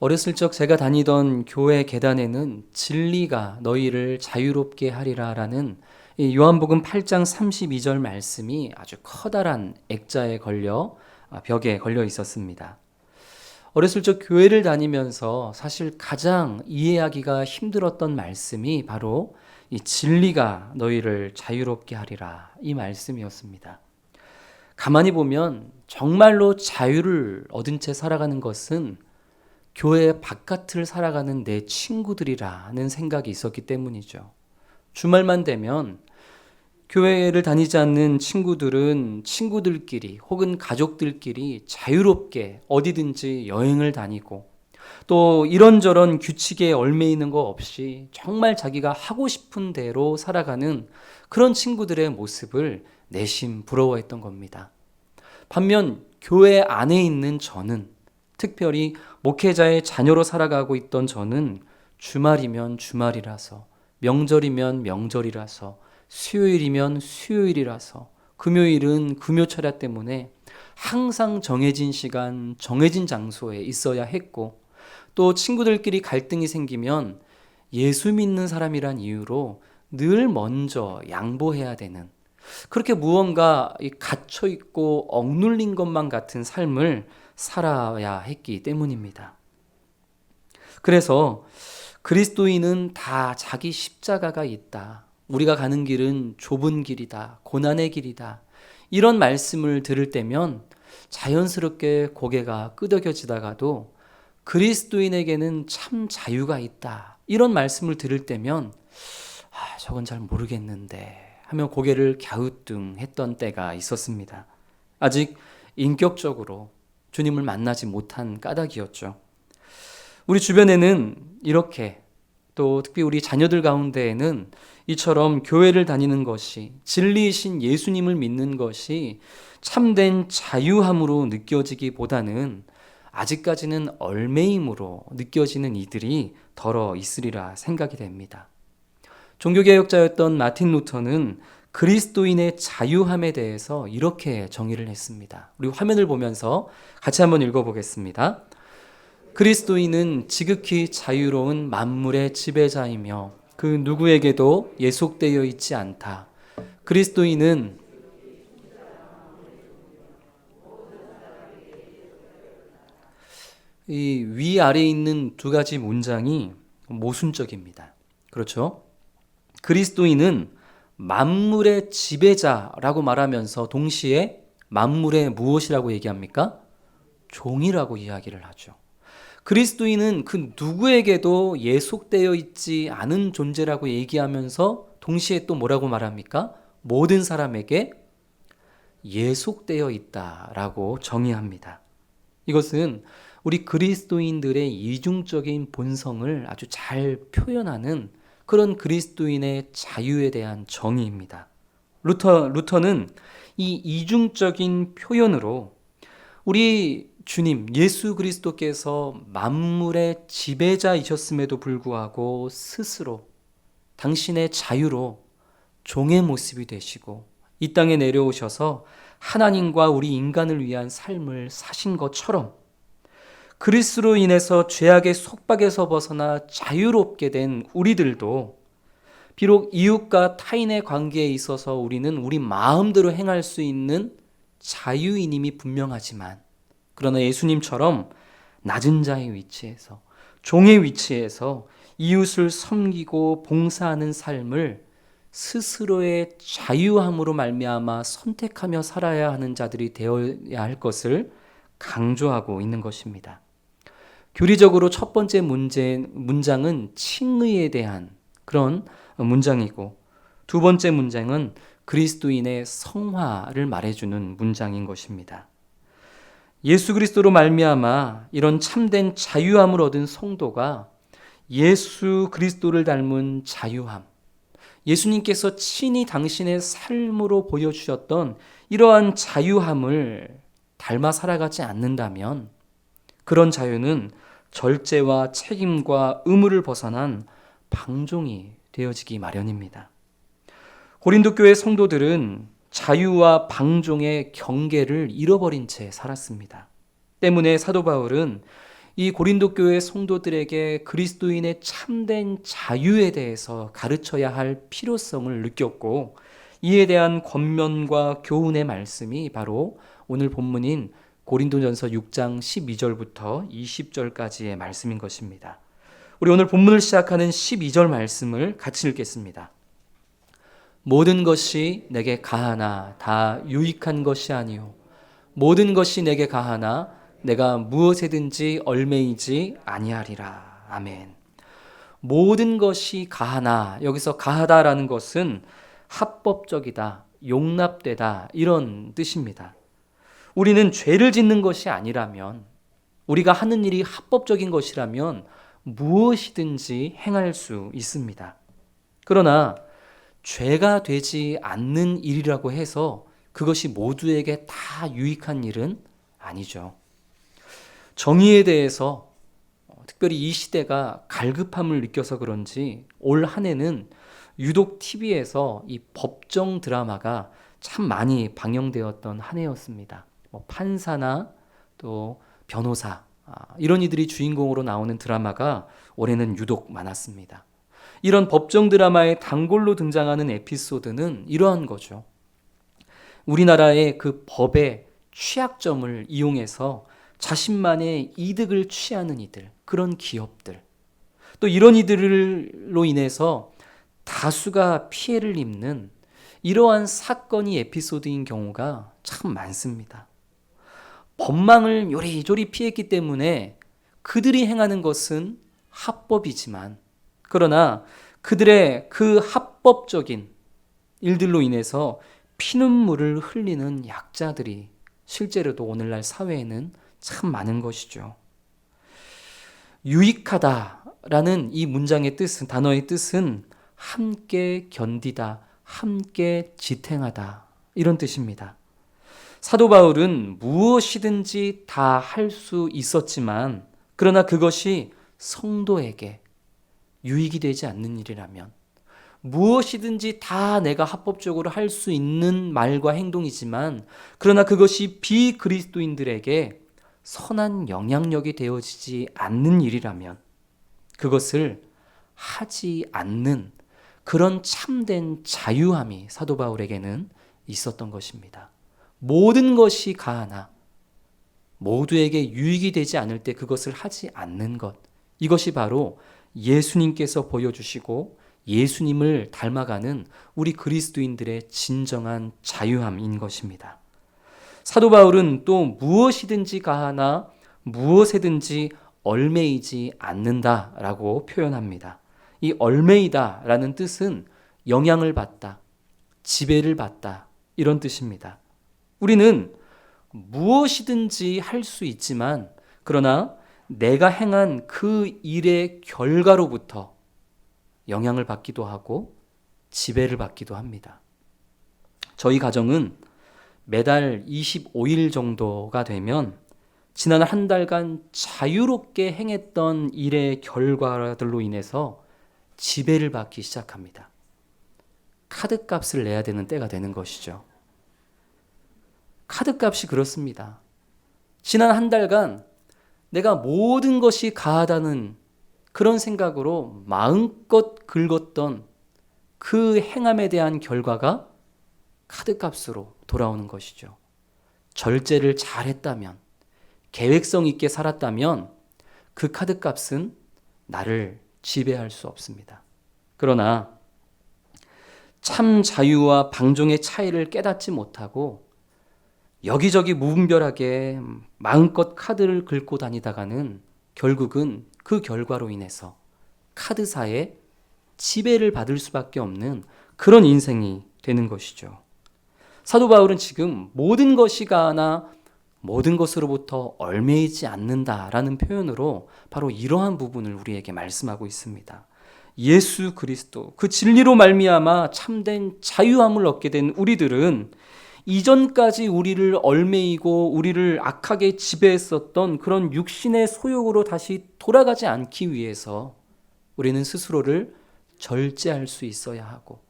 어렸을 적 제가 다니던 교회 계단에는 진리가 너희를 자유롭게 하리라 라는 이 요한복음 8장 32절 말씀이 아주 커다란 액자에 걸려 아, 벽에 걸려 있었습니다. 어렸을 적 교회를 다니면서 사실 가장 이해하기가 힘들었던 말씀이 바로 이 진리가 너희를 자유롭게 하리라 이 말씀이었습니다. 가만히 보면 정말로 자유를 얻은 채 살아가는 것은 교회 바깥을 살아가는 내 친구들이라는 생각이 있었기 때문이죠. 주말만 되면 교회를 다니지 않는 친구들은 친구들끼리 혹은 가족들끼리 자유롭게 어디든지 여행을 다니고 또 이런저런 규칙에 얽매이는 거 없이 정말 자기가 하고 싶은 대로 살아가는 그런 친구들의 모습을 내심 부러워했던 겁니다. 반면 교회 안에 있는 저는 특별히 목회자의 자녀로 살아가고 있던 저는 주말이면 주말이라서 명절이면 명절이라서 수요일이면 수요일이라서 금요일은 금요 철야 때문에 항상 정해진 시간, 정해진 장소에 있어야 했고 또 친구들끼리 갈등이 생기면 예수 믿는 사람이란 이유로 늘 먼저 양보해야 되는 그렇게 무언가 갇혀 있고 억눌린 것만 같은 삶을 살아야 했기 때문입니다. 그래서 그리스도인은 다 자기 십자가가 있다. 우리가 가는 길은 좁은 길이다. 고난의 길이다. 이런 말씀을 들을 때면 자연스럽게 고개가 끄덕여지다가도 그리스도인에게는 참 자유가 있다. 이런 말씀을 들을 때면 아, 저건 잘 모르겠는데 하며 고개를 갸우뚱 했던 때가 있었습니다. 아직 인격적으로 주님을 만나지 못한 까닭이었죠. 우리 주변에는 이렇게 또 특히 우리 자녀들 가운데에는 이처럼 교회를 다니는 것이 진리이신 예수님을 믿는 것이 참된 자유함으로 느껴지기보다는 아직까지는 얼매임으로 느껴지는 이들이 덜어 있으리라 생각이 됩니다. 종교개혁자였던 마틴 루터는 그리스도인의 자유함에 대해서 이렇게 정의를 했습니다. 우리 화면을 보면서 같이 한번 읽어보겠습니다. 그리스도인은 지극히 자유로운 만물의 지배자이며 그 누구에게도 예속되어 있지 않다. 그리스도인은 이 위아래 있는 두 가지 문장이 모순적입니다. 그렇죠? 그리스도인은 만물의 지배자라고 말하면서 동시에 만물의 무엇이라고 얘기합니까? 종이라고 이야기를 하죠. 그리스도인은 그 누구에게도 예속되어 있지 않은 존재라고 얘기하면서 동시에 또 뭐라고 말합니까? 모든 사람에게 예속되어 있다라고 정의합니다. 이것은 우리 그리스도인들의 이중적인 본성을 아주 잘 표현하는 그런 그리스도인의 자유에 대한 정의입니다. 루터, 루터는 이 이중적인 표현으로 우리 주님, 예수 그리스도께서 만물의 지배자이셨음에도 불구하고 스스로 당신의 자유로 종의 모습이 되시고 이 땅에 내려오셔서 하나님과 우리 인간을 위한 삶을 사신 것처럼 그리스로 인해서 죄악의 속박에서 벗어나 자유롭게 된 우리들도 비록 이웃과 타인의 관계에 있어서 우리는 우리 마음대로 행할 수 있는 자유인임이 분명하지만 그러나 예수님처럼 낮은 자의 위치에서 종의 위치에서 이웃을 섬기고 봉사하는 삶을 스스로의 자유함으로 말미암아 선택하며 살아야 하는 자들이 되어야 할 것을 강조하고 있는 것입니다. 교리적으로 첫 번째 문제, 문장은 칭의에 대한 그런 문장이고 두 번째 문장은 그리스도인의 성화를 말해주는 문장인 것입니다. 예수 그리스도로 말미암아 이런 참된 자유함을 얻은 성도가 예수 그리스도를 닮은 자유함, 예수님께서 친히 당신의 삶으로 보여주셨던 이러한 자유함을 닮아 살아가지 않는다면 그런 자유는 절제와 책임과 의무를 벗어난 방종이 되어지기 마련입니다. 고린도 교회 성도들은 자유와 방종의 경계를 잃어버린 채 살았습니다. 때문에 사도 바울은 이 고린도 교회 성도들에게 그리스도인의 참된 자유에 대해서 가르쳐야 할 필요성을 느꼈고 이에 대한 권면과 교훈의 말씀이 바로 오늘 본문인 고린도전서 6장 12절부터 20절까지의 말씀인 것입니다. 우리 오늘 본문을 시작하는 12절 말씀을 같이 읽겠습니다. 모든 것이 내게 가하나 다 유익한 것이 아니요 모든 것이 내게 가하나 내가 무엇에든지 얼매이지 아니하리라. 아멘. 모든 것이 가하나 여기서 가하다라는 것은 합법적이다, 용납되다 이런 뜻입니다. 우리는 죄를 짓는 것이 아니라면 우리가 하는 일이 합법적인 것이라면 무엇이든지 행할 수 있습니다. 그러나 죄가 되지 않는 일이라고 해서 그것이 모두에게 다 유익한 일은 아니죠. 정의에 대해서 어, 특별히 이 시대가 갈급함을 느껴서 그런지 올 한 해는 유독 TV에서 이 법정 드라마가 참 많이 방영되었던 한 해였습니다. 뭐 판사나 또 변호사 아, 이런 이들이 주인공으로 나오는 드라마가 올해는 유독 많았습니다. 이런 법정 드라마의 단골로 등장하는 에피소드는 이러한 거죠. 우리나라의 그 법의 취약점을 이용해서 자신만의 이득을 취하는 이들, 그런 기업들, 또 이런 이들로 인해서 다수가 피해를 입는 이러한 사건이 에피소드인 경우가 참 많습니다. 법망을 요리조리 피했기 때문에 그들이 행하는 것은 합법이지만 그러나 그들의 그 합법적인 일들로 인해서 피눈물을 흘리는 약자들이 실제로도 오늘날 사회에는 참 많은 것이죠. 유익하다라는 이 문장의 뜻은 단어의 뜻은 함께 견디다, 함께 지탱하다 이런 뜻입니다. 사도 바울은 무엇이든지 다 할 수 있었지만 그러나 그것이 성도에게 유익이 되지 않는 일이라면 무엇이든지 다 내가 합법적으로 할 수 있는 말과 행동이지만 그러나 그것이 비그리스도인들에게 선한 영향력이 되어지지 않는 일이라면 그것을 하지 않는 그런 참된 자유함이 사도 바울에게는 있었던 것입니다. 모든 것이 가하나 모두에게 유익이 되지 않을 때 그것을 하지 않는 것. 이것이 바로 예수님께서 보여주시고 예수님을 닮아가는 우리 그리스도인들의 진정한 자유함인 것입니다. 사도 바울은 또 무엇이든지 가하나 무엇에든지 얼매이지 않는다라고 표현합니다. 이 얼매이다라는 뜻은 영향을 받다, 지배를 받다 이런 뜻입니다. 우리는 무엇이든지 할 수 있지만 그러나 내가 행한 그 일의 결과로부터 영향을 받기도 하고 지배를 받기도 합니다. 저희 가정은 매달 25일 정도가 되면 지난 한 달간 자유롭게 행했던 일의 결과들로 인해서 지배를 받기 시작합니다. 카드 값을 내야 되는 때가 되는 것이죠. 카드 값이 그렇습니다. 지난 한 달간 내가 모든 것이 가하다는 그런 생각으로 마음껏 긁었던 그 행함에 대한 결과가 카드 값으로 돌아오는 것이죠. 절제를 잘 했다면, 계획성 있게 살았다면 그 카드 값은 나를 지배할 수 없습니다. 그러나 참 자유와 방종의 차이를 깨닫지 못하고 여기저기 무분별하게 마음껏 카드를 긁고 다니다가는 결국은 그 결과로 인해서 카드사에 지배를 받을 수밖에 없는 그런 인생이 되는 것이죠. 사도 바울은 지금 모든 것이 가나 모든 것으로부터 얼매이지 않는다라는 표현으로 바로 이러한 부분을 우리에게 말씀하고 있습니다. 예수 그리스도 그 진리로 말미암아 참된 자유함을 얻게 된 우리들은 이전까지 우리를 얼매이고 우리를 악하게 지배했었던 그런 육신의 소욕으로 다시 돌아가지 않기 위해서 우리는 스스로를 절제할 수 있어야 하고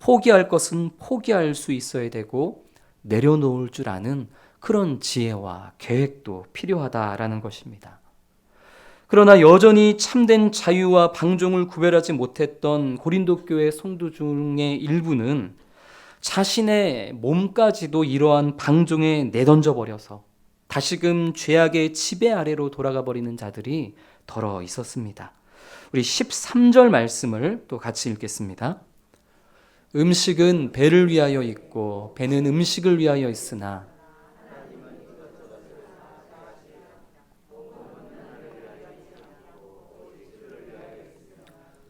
포기할 것은 포기할 수 있어야 되고 내려놓을 줄 아는 그런 지혜와 계획도 필요하다라는 것입니다. 그러나 여전히 참된 자유와 방종을 구별하지 못했던 고린도 교회 성도 중의 일부는 자신의 몸까지도 이러한 방종에 내던져 버려서 다시금 죄악의 지배 아래로 돌아가 버리는 자들이 덜어 있었습니다. 우리 13절 말씀을 또 같이 읽겠습니다. 음식은 배를 위하여 있고 배는 음식을 위하여 있으나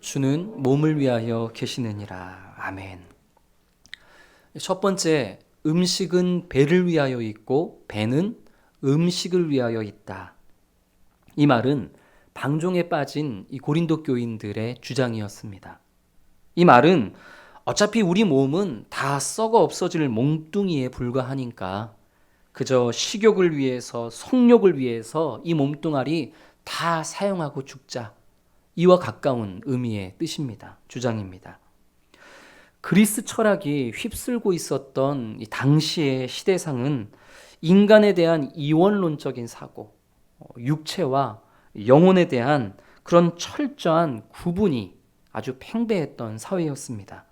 주는 몸을 위하여 계시느니라. 아멘. 첫 번째, 음식은 배를 위하여 있고 배는 음식을 위하여 있다. 이 말은 방종에 빠진 이 고린도 교인들의 주장이었습니다. 이 말은 어차피 우리 몸은 다 썩어 없어질 몽뚱이에 불과하니까 그저 식욕을 위해서 성욕을 위해서 이 몸뚱아리 다 사용하고 죽자. 이와 가까운 의미의 뜻입니다. 주장입니다. 그리스 철학이 휩쓸고 있었던 이 당시의 시대상은 인간에 대한 이원론적인 사고, 어, 육체와 영혼에 대한 그런 철저한 구분이 아주 팽배했던 사회였습니다.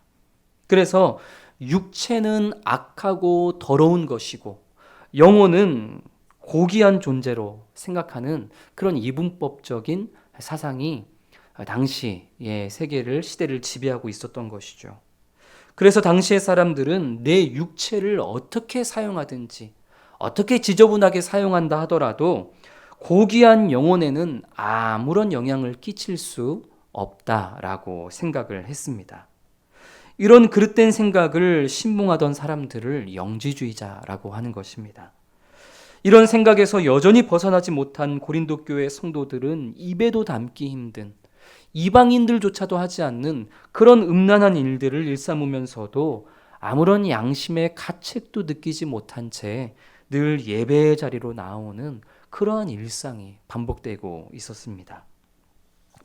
그래서 육체는 악하고 더러운 것이고 영혼은 고귀한 존재로 생각하는 그런 이분법적인 사상이 당시의 세계를 시대를 지배하고 있었던 것이죠. 그래서 당시의 사람들은 내 육체를 어떻게 사용하든지 어떻게 지저분하게 사용한다 하더라도 고귀한 영혼에는 아무런 영향을 끼칠 수 없다라고 생각을 했습니다. 이런 그릇된 생각을 신봉하던 사람들을 영지주의자라고 하는 것입니다. 이런 생각에서 여전히 벗어나지 못한 고린도 교회 성도들은 입에도 담기 힘든 이방인들조차도 하지 않는 그런 음란한 일들을 일삼으면서도 아무런 양심의 가책도 느끼지 못한 채 늘 예배의 자리로 나오는 그러한 일상이 반복되고 있었습니다.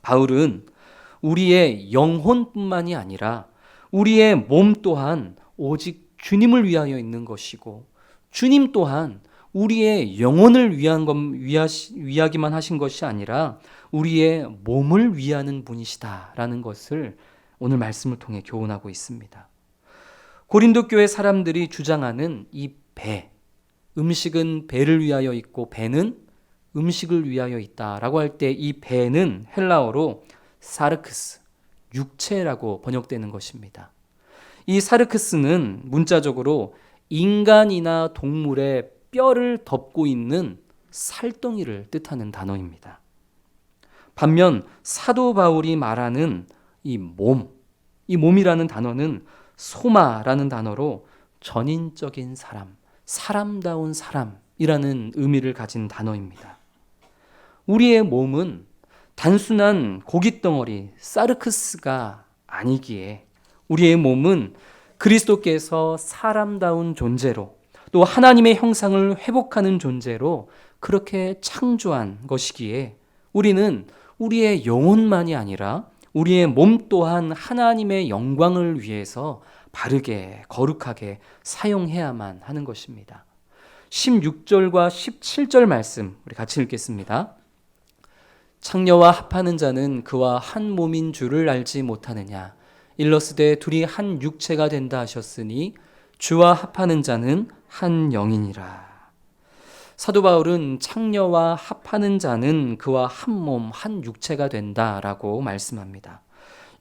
바울은 우리의 영혼뿐만이 아니라 우리의 몸 또한 오직 주님을 위하여 있는 것이고 주님 또한 우리의 영혼을 위한 것 위하기만 하신 것이 아니라 우리의 몸을 위하는 분이시다라는 것을 오늘 말씀을 통해 교훈하고 있습니다. 고린도 교회 사람들이 주장하는 이 배, 음식은 배를 위하여 있고 배는 음식을 위하여 있다라고 할 때 이 배는 헬라어로 사르크스, 육체라고 번역되는 것입니다. 이 사르크스는 문자적으로 인간이나 동물의 뼈를 덮고 있는 살덩이를 뜻하는 단어입니다. 반면 사도 바울이 말하는 이 몸, 이 몸이라는 단어는 소마라는 단어로 전인적인 사람, 사람다운 사람이라는 의미를 가진 단어입니다. 우리의 몸은 단순한 고깃덩어리, 사르크스가 아니기에 우리의 몸은 그리스도께서 사람다운 존재로 또 하나님의 형상을 회복하는 존재로 그렇게 창조한 것이기에 우리는 우리의 영혼만이 아니라 우리의 몸 또한 하나님의 영광을 위해서 바르게 거룩하게 사용해야만 하는 것입니다. 16절과 17절 말씀 우리 같이 읽겠습니다. 창녀와 합하는 자는 그와 한 몸인 줄을 알지 못하느냐 일러스되 둘이 한 육체가 된다 하셨으니 주와 합하는 자는 한 영이니라. 사도 바울은 창녀와 합하는 자는 그와 한 몸, 한 육체가 된다라고 말씀합니다.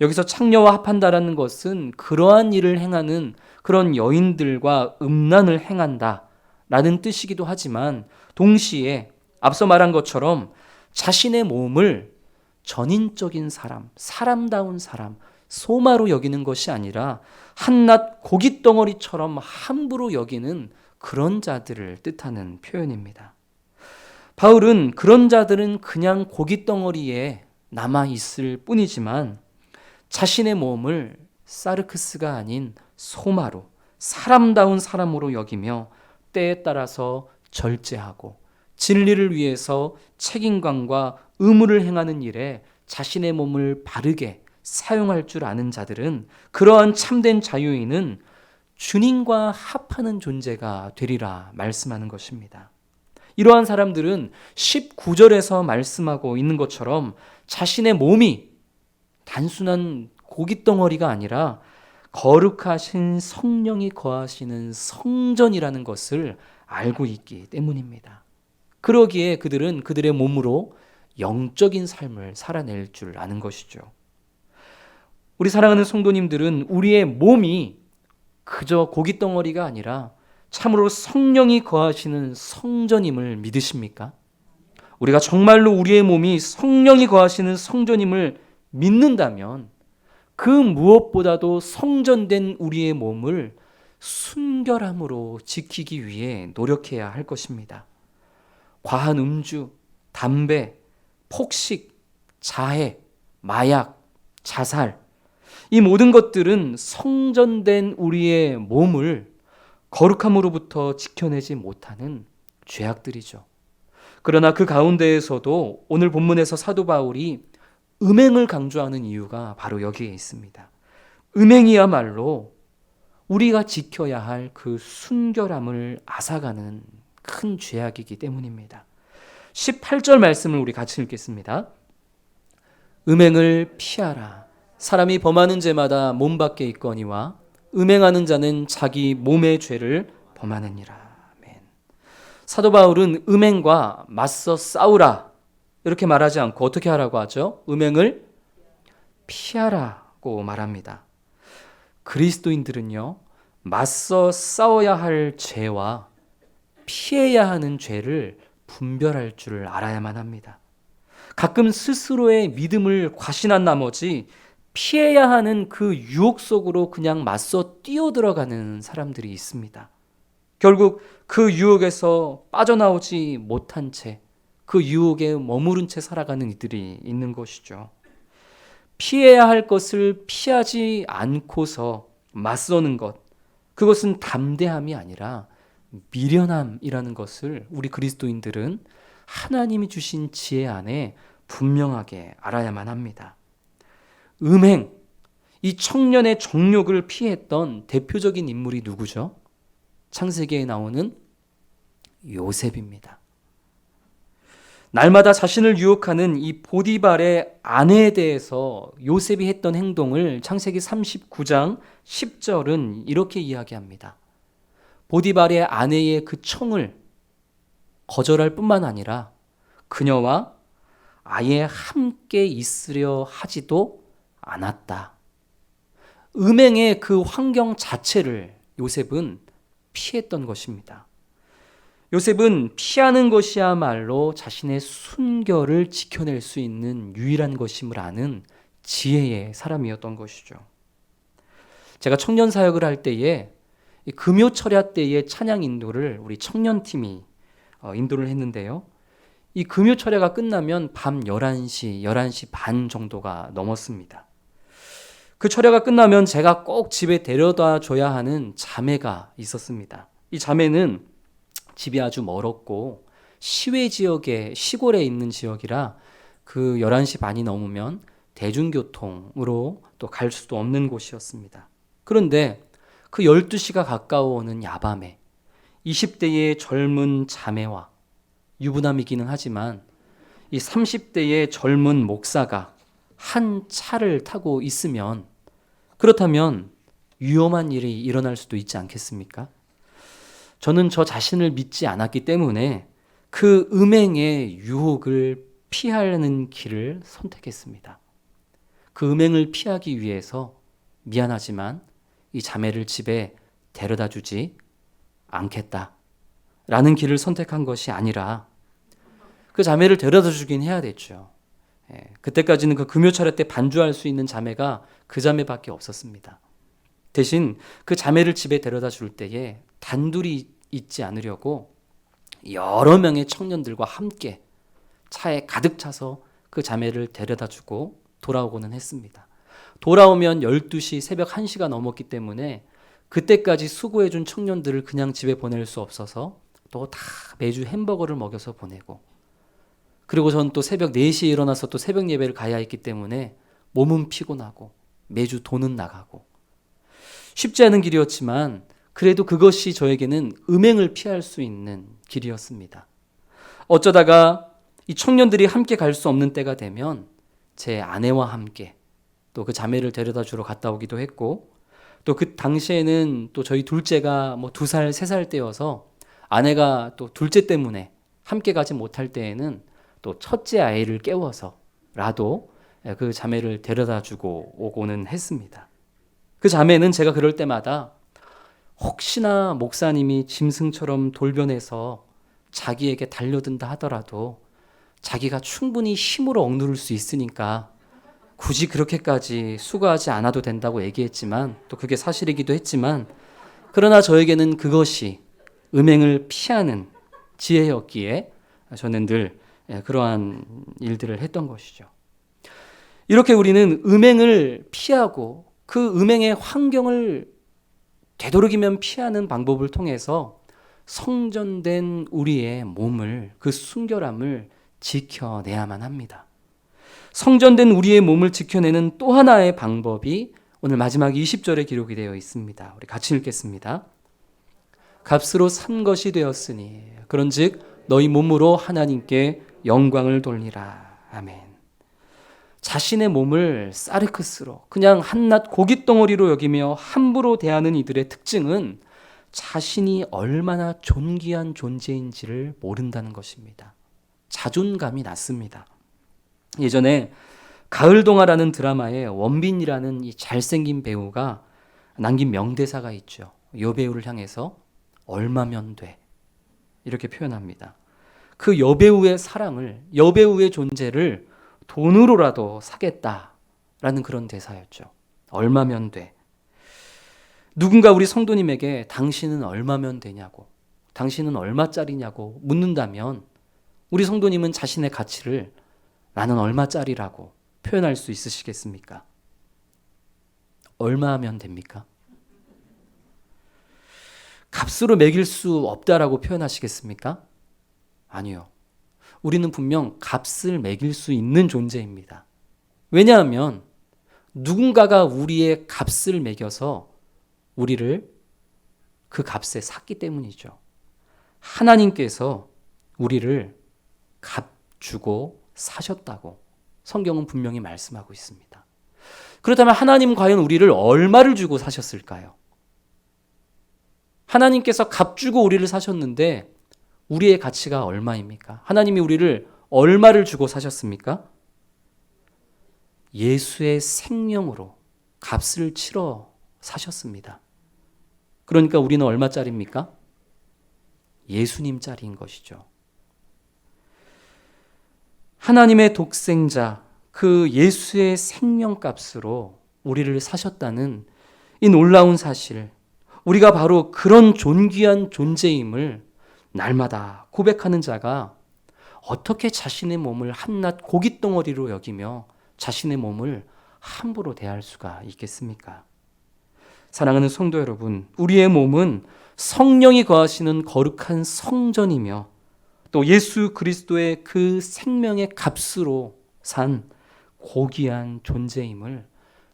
여기서 창녀와 합한다라는 것은 그러한 일을 행하는 그런 여인들과 음란을 행한다 라는 뜻이기도 하지만 동시에 앞서 말한 것처럼 자신의 몸을 전인적인 사람, 사람다운 사람, 소마로 여기는 것이 아니라 한낱 고깃덩어리처럼 함부로 여기는 그런 자들을 뜻하는 표현입니다. 바울은 그런 자들은 그냥 고깃덩어리에 남아 있을 뿐이지만 자신의 몸을 사르크스가 아닌 소마로 사람다운 사람으로 여기며 때에 따라서 절제하고 진리를 위해서 책임감과 의무를 행하는 일에 자신의 몸을 바르게 사용할 줄 아는 자들은 그러한 참된 자유인은 주님과 합하는 존재가 되리라 말씀하는 것입니다. 이러한 사람들은 19절에서 말씀하고 있는 것처럼 자신의 몸이 단순한 고깃덩어리가 아니라 거룩하신 성령이 거하시는 성전이라는 것을 알고 있기 때문입니다. 그러기에 그들은 그들의 몸으로 영적인 삶을 살아낼 줄 아는 것이죠. 우리 사랑하는 성도님들은 우리의 몸이 그저 고깃덩어리가 아니라 참으로 성령이 거하시는 성전임을 믿으십니까? 우리가 정말로 우리의 몸이 성령이 거하시는 성전임을 믿는다면 그 무엇보다도 성전된 우리의 몸을 순결함으로 지키기 위해 노력해야 할 것입니다. 과한 음주, 담배, 폭식, 자해, 마약, 자살, 이 모든 것들은 성전된 우리의 몸을 거룩함으로부터 지켜내지 못하는 죄악들이죠. 그러나 그 가운데에서도 오늘 본문에서 사도 바울이 음행을 강조하는 이유가 바로 여기에 있습니다. 음행이야말로 우리가 지켜야 할 그 순결함을 앗아가는 큰 죄악이기 때문입니다. 18절 말씀을 우리 같이 읽겠습니다. 음행을 피하라. 사람이 범하는 죄마다 몸 밖에 있거니와 음행하는 자는 자기 몸의 죄를 범하느니라. 아멘. 사도 바울은 음행과 맞서 싸우라 이렇게 말하지 않고 어떻게 하라고 하죠? 음행을 피하라고 말합니다. 그리스도인들은요, 맞서 싸워야 할 죄와 피해야 하는 죄를 분별할 줄 알아야만 합니다. 가끔 스스로의 믿음을 과신한 나머지 피해야 하는 그 유혹 속으로 그냥 맞서 뛰어들어가는 사람들이 있습니다. 결국 그 유혹에서 빠져나오지 못한 채, 그 유혹에 머무른 채 살아가는 이들이 있는 것이죠. 피해야 할 것을 피하지 않고서 맞서는 것, 그것은 담대함이 아니라 미련함이라는 것을 우리 그리스도인들은 하나님이 주신 지혜 안에 분명하게 알아야만 합니다. 음행, 이 청년의 정욕을 피했던 대표적인 인물이 누구죠? 창세기에 나오는 요셉입니다. 날마다 자신을 유혹하는 이 보디발의 아내에 대해서 요셉이 했던 행동을 창세기 39장 10절은 이렇게 이야기합니다. 보디발의 아내의 그 청을 거절할 뿐만 아니라 그녀와 아예 함께 있으려 하지도 않았다. 음행의 그 환경 자체를 요셉은 피했던 것입니다. 요셉은 피하는 것이야말로 자신의 순결을 지켜낼 수 있는 유일한 것임을 아는 지혜의 사람이었던 것이죠. 제가 청년 사역을 할 때에 금요 철야 때의 찬양 인도를 우리 청년팀이 어, 인도를 했는데요. 이 금요 철야가 끝나면 밤 11시, 11시 반 정도가 넘었습니다. 그 철야가 끝나면 제가 꼭 집에 데려다 줘야 하는 자매가 있었습니다. 이 자매는 집이 아주 멀었고 시외 지역에 시골에 있는 지역이라 그 11시 반이 넘으면 대중교통으로 또 갈 수도 없는 곳이었습니다. 그런데 그 12시가 가까워오는 야밤에 20대의 젊은 자매와 유부남이기는 하지만 이 30대의 젊은 목사가 한 차를 타고 있으면 그렇다면 위험한 일이 일어날 수도 있지 않겠습니까? 저는 저 자신을 믿지 않았기 때문에 그 음행의 유혹을 피하는 길을 선택했습니다. 그 음행을 피하기 위해서 미안하지만 이 자매를 집에 데려다 주지 않겠다. 라는 길을 선택한 것이 아니라 그 자매를 데려다 주긴 해야 됐죠. 예, 그때까지는 그 금요 차례 때 반주할 수 있는 자매가 그 자매밖에 없었습니다. 대신 그 자매를 집에 데려다 줄 때에 단둘이 있지 않으려고 여러 명의 청년들과 함께 차에 가득 차서 그 자매를 데려다 주고 돌아오고는 했습니다. 돌아오면 12시 새벽 1시가 넘었기 때문에 그때까지 수고해 준 청년들을 그냥 집에 보낼 수 없어서 또 다 매주 햄버거를 먹여서 보내고 그리고 전또 새벽 4시에 일어나서 또 새벽 예배를 가야 했기 때문에 몸은 피곤하고 매주 돈은 나가고 쉽지 않은 길이었지만 그래도 그것이 저에게는 음행을 피할 수 있는 길이었습니다. 어쩌다가 이 청년들이 함께 갈 수 없는 때가 되면 제 아내와 함께 또 그 자매를 데려다 주러 갔다 오기도 했고 또 그 당시에는 또 저희 둘째가 뭐 두 살, 세 살 때여서 아내가 또 둘째 때문에 함께 가지 못할 때에는 또 첫째 아이를 깨워서라도 그 자매를 데려다 주고 오고는 했습니다. 그 자매는 제가 그럴 때마다 혹시나 목사님이 짐승처럼 돌변해서 자기에게 달려든다 하더라도 자기가 충분히 힘으로 억누를 수 있으니까 굳이 그렇게까지 수고하지 않아도 된다고 얘기했지만 또 그게 사실이기도 했지만 그러나 저에게는 그것이 음행을 피하는 지혜였기에 저는 늘 그러한 일들을 했던 것이죠. 이렇게 우리는 음행을 피하고 그 음행의 환경을 되도록이면 피하는 방법을 통해서 성전된 우리의 몸을 그 순결함을 지켜내야만 합니다. 성전된 우리의 몸을 지켜내는 또 하나의 방법이 오늘 마지막 20절에 기록이 되어 있습니다. 우리 같이 읽겠습니다. 값으로 산 것이 되었으니 그런즉 너희 몸으로 하나님께 영광을 돌리라. 아멘. 자신의 몸을 사르크스로 그냥 한낱 고깃 덩어리로 여기며 함부로 대하는 이들의 특징은 자신이 얼마나 존귀한 존재인지를 모른다는 것입니다. 자존감이 낮습니다. 예전에 가을 동화라는 드라마에 원빈이라는 이 잘생긴 배우가 남긴 명대사가 있죠. 여배우를 향해서 얼마면 돼 이렇게 표현합니다. 그 여배우의 사랑을 여배우의 존재를 돈으로라도 사겠다라는 그런 대사였죠. 얼마면 돼. 누군가 우리 성도님에게 당신은 얼마면 되냐고, 당신은 얼마짜리냐고 묻는다면 우리 성도님은 자신의 가치를 나는 얼마짜리라고 표현할 수 있으시겠습니까? 얼마면 됩니까? 값으로 매길 수 없다라고 표현하시겠습니까? 아니요. 우리는 분명 값을 매길 수 있는 존재입니다. 왜냐하면 누군가가 우리의 값을 매겨서 우리를 그 값에 샀기 때문이죠. 하나님께서 우리를 값 주고 사셨다고 성경은 분명히 말씀하고 있습니다. 그렇다면 하나님 과연 우리를 얼마를 주고 사셨을까요? 하나님께서 값 주고 우리를 사셨는데 우리의 가치가 얼마입니까? 하나님이 우리를 얼마를 주고 사셨습니까? 예수의 생명으로 값을 치러 사셨습니다. 그러니까 우리는 얼마짜리입니까? 예수님 짜리인 것이죠. 하나님의 독생자, 그 예수의 생명값으로 우리를 사셨다는 이 놀라운 사실, 우리가 바로 그런 존귀한 존재임을 날마다 고백하는 자가 어떻게 자신의 몸을 한낱 고깃덩어리로 여기며 자신의 몸을 함부로 대할 수가 있겠습니까? 사랑하는 성도 여러분, 우리의 몸은 성령이 거하시는 거룩한 성전이며 또 예수 그리스도의 그 생명의 값으로 산 고귀한 존재임을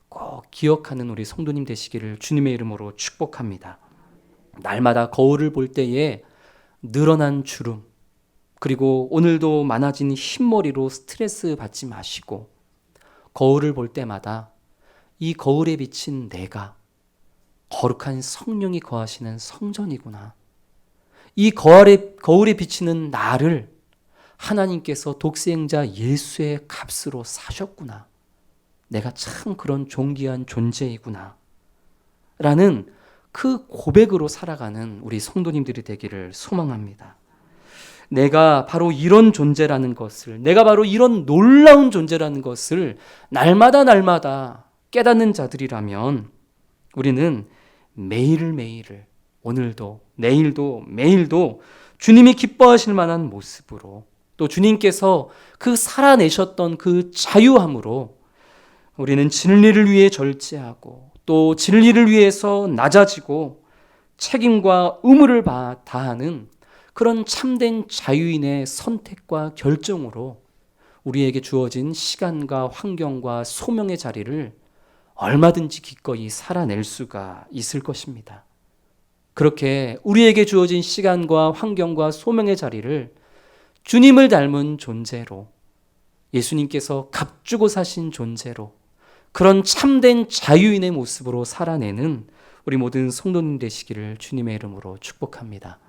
꼭 기억하는 우리 성도님 되시기를 주님의 이름으로 축복합니다. 날마다 거울을 볼 때에 늘어난 주름, 그리고 오늘도 많아진 흰머리로 스트레스 받지 마시고, 거울을 볼 때마다 이 거울에 비친 내가 거룩한 성령이 거하시는 성전이구나. 이 거울에, 거울에 비치는 나를 하나님께서 독생자 예수의 값으로 사셨구나. 내가 참 그런 존귀한 존재이구나. 라는 그 고백으로 살아가는 우리 성도님들이 되기를 소망합니다. 내가 바로 이런 존재라는 것을, 내가 바로 이런 놀라운 존재라는 것을 날마다 날마다 깨닫는 자들이라면 우리는 매일매일을 오늘도 내일도 매일도 주님이 기뻐하실 만한 모습으로 또 주님께서 그 살아내셨던 그 자유함으로 우리는 진리를 위해 절제하고 또 진리를 위해서 낮아지고 책임과 의무를 다하는 그런 참된 자유인의 선택과 결정으로 우리에게 주어진 시간과 환경과 소명의 자리를 얼마든지 기꺼이 살아낼 수가 있을 것입니다. 그렇게 우리에게 주어진 시간과 환경과 소명의 자리를 주님을 닮은 존재로 예수님께서 값주고 사신 존재로 그런 참된 자유인의 모습으로 살아내는 우리 모든 성도님 되시기를 주님의 이름으로 축복합니다.